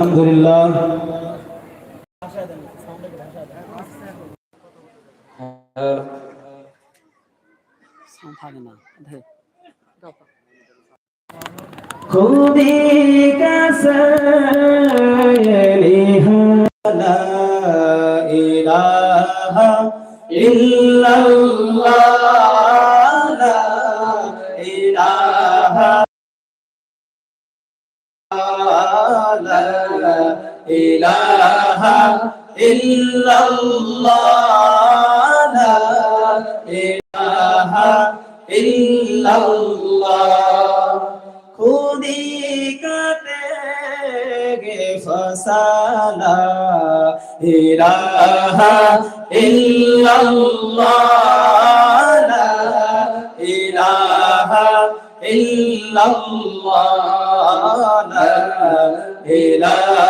আলহামদুলিল্লাহ। খুদি লা ইলাহা ইল্লাল্লাহ ইলাহা ইল্লাল্লাহ লা ইলাহা ইল্লাল্লাহ। খুদি কাটেগে ফসালা ইলাহা ইল্লাল্লাহ লা ইলাহা ইল্লাল্লাহ লা ইলাহা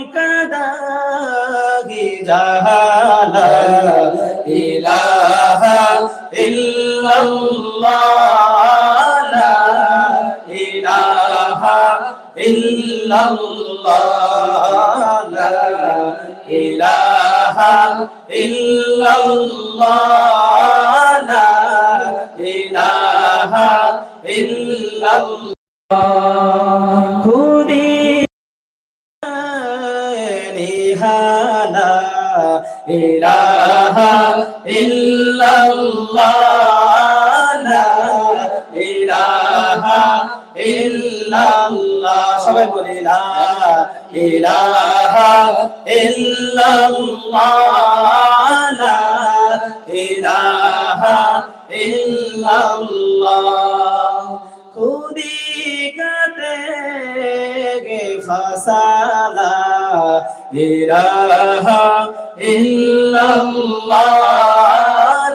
تعالى لا إله إلا الله لا إله إلا الله لا إله إلا الله لا إله إلا الله ইলাহা ইল্লাল্লাহ, লা ইলাহা ইল্লাল্লাহ। সবাই বলি, লা ইলাহা ইল্লাল্লাহ, লা ইলাহা ইল্লাল্লাহ। খুদি গে ফাসালা, ইলাহা ইল্লাল্লাহ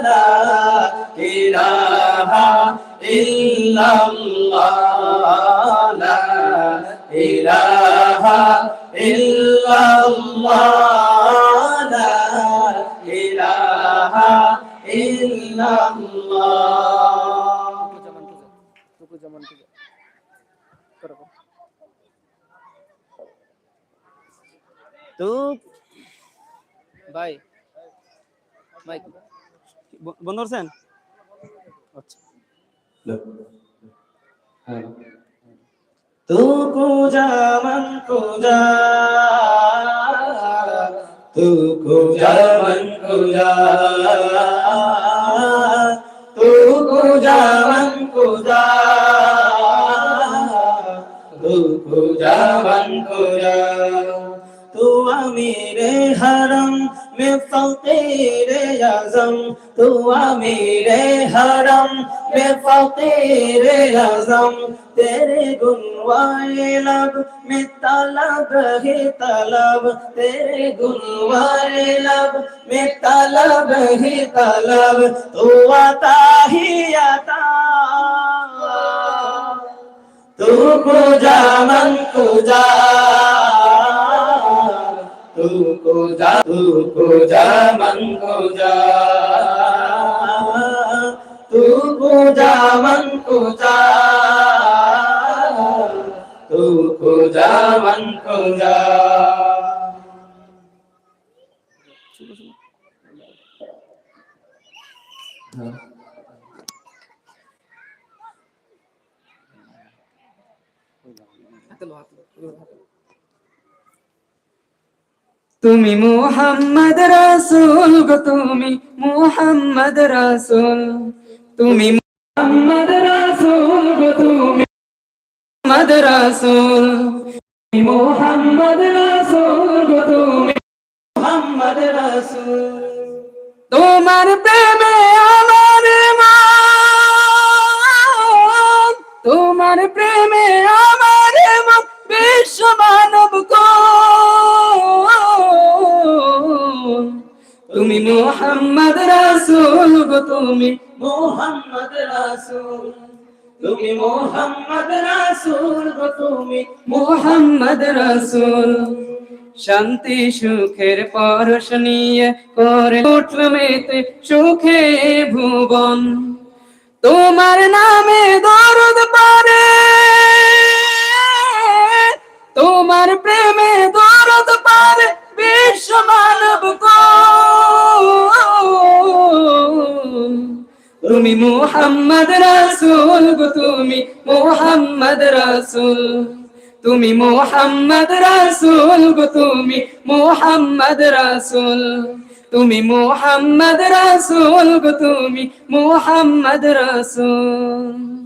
লা ইলাহা ইল্লাল্লাহ লা ইলাহা ইল্লাল্লাহ লা ইলাহা ইল্লাল্লাহ। তো ভাই ভাই বন্ধ করছেন আচ্ছা তু কুজা মন কুজা তু কুজা মন কুজা তু কুজা মন কুজা তু কুজা মন কুজা तू अमीर हरम में फकीर आजम तू अमीर हरम में फकीर आजम तेरे गुनवाए लब में तलब ही तलब तेरे गुनवाए लब में तलब ही तलब तू आता ही आता तू कुजा मन कुजा तू খোজা তু মন খোজা তু খোজা মন খোজা তু খোজা মন খোজা হাতে লো হাতে লো হাতে লো। তুমি মোহাম্মদ রাসূল গো, তুমি মোহাম্মদ রাসূল। তুমি মোহাম্মদ রাসূল গো, তুমি মোহাম্মদ রাসূল। তুমি মোহাম্মদ রাসূল গো, তুমি মোহাম্মদ রাসূল। তোমার তুমি মোহাম্মদ রাসূল গো তুমি মোহাম্মদ রাসূল। তুমি মোহাম্মদ রাসূল গো তুমি মোহাম্মদ রাসূল। শান্তি সুখের পরশ নিয়ে করে উঠল মেতে সুখে ভুবন। তোমার নামে দরদ পারে তোমার প্রেমে দরদ পারে বিশ্ব মানব মোহাম্মদ রাসুল গো তুমি, মোহাম্মদ রাসুল। তুমি মোহাম্মদ রাসুল গো তুমি, মোহাম্মদ রাসুল। তুমি মোহাম্মদ রাসুল তুমি, মোহাম্মদ রাসূল।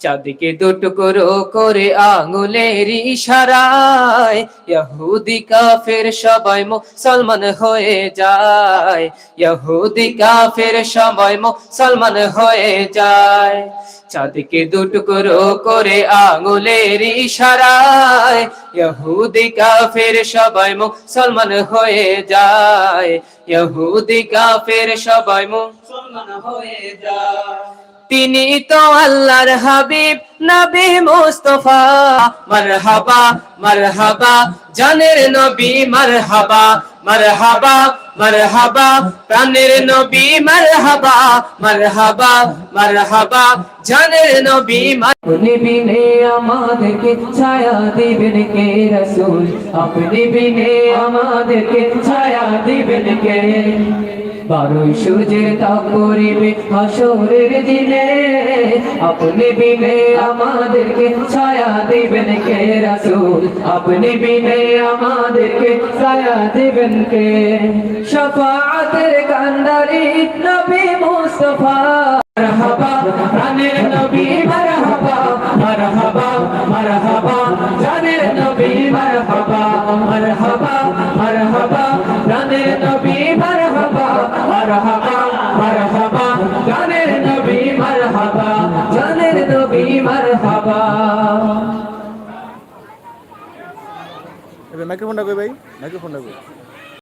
চাঁদকে দুটুকরো করে আঙুলের ইশারায়। ইহুদি কাফের সবাই মুসলমান হয়ে যায়। ইহুদি কাফের সবাই মুসলমান হয়ে যায়। চাঁদকে দুটুকরো করে আঙুলের ইশারায়। ইহুদি কাফের সবাই মুসলমান হয়ে যায়। ইহুদি কাফের সবাই মুসলমান হয়ে যায়। তিনি তো আল্লাহর হাবিব, নবী মুস্তফা। মারহাবা মারহাবা, জানের নবী মারহাবা। মারহাবা মারহাবা, প্রাণের নবী মারহাবা। মারহাবা মারহাবা, জানের নবী আপনি বিনে আমাদেরকে ছায়া দিবেন কে রসুল? আপনি বিনে আমাদেরকে ছায়া দিবেন কে? বারোই সূর্যের তাপ করিবে হাসরের দিনে। আপনি বিনে আমাদেরকে ছায়া দিবেন কে রাসুল? আপনি বিনে আমাদেরকে ছায়া দিবেন কে? শফাআতের কান্দারি নবী মুস্তাফা। মাইক্রোফোনটা কই ভাই? মাইক্রোফোনটা কই?